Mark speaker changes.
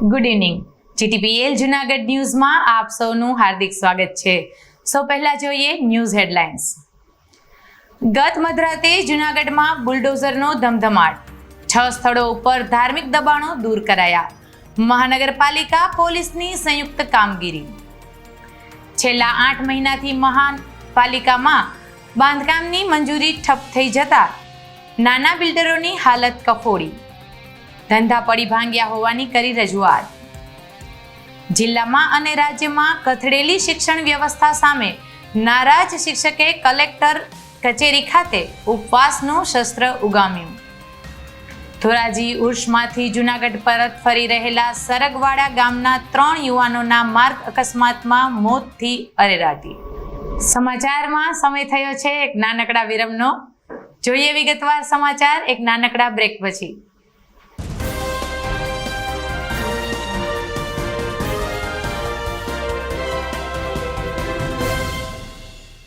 Speaker 1: Good evening. GTPL Junagadh ન્યૂઝમાં આપ સૌનું હાર્દિક સ્વાગત છે. સૌ પહેલા જોઈએ ન્યૂઝ હેડલાઇન્સ. ગત મધરાતે જુનાગઢમાં બુલડોઝરનો ધમધમાટ. છ સ્થળો ઉપર ધાર્મિક દબાણો દૂર કરાયા. મહાનગરપાલિકા પોલીસની સંયુક્ત કામગીરી. છેલ્લા આઠ મહિનાથી મહાનપાલિકામાં બાંધકામની મંજૂરી ઠપ થઈ જતા નાના બિલ્ડરોની હાલત કફોડી. ધંધા પડી ભાંગ્યા હોવાની કરી રજૂઆત. જિલ્લામાં અને રાજ્યમાં કથળેલી શિક્ષણ વ્યવસ્થા સામે નારાજ શિક્ષકે કલેક્ટર કચેરી ખાતે ઉપવાસનું શસ્ત્ર ઉગામ્યું. ધોરાજી ઉર્ષમાંથી જુનાગઢ પરત ફરી રહેલા સરગવાડા ગામના ત્રણ યુવાનોના માર્ગ અકસ્માતમાં મોતથી અરેરાટી. સમાચારમાં સમય થયો છે એક નાનકડા વિરમનો. જોઈએ વિગતવાર સમાચાર એક નાનકડા બ્રેક પછી.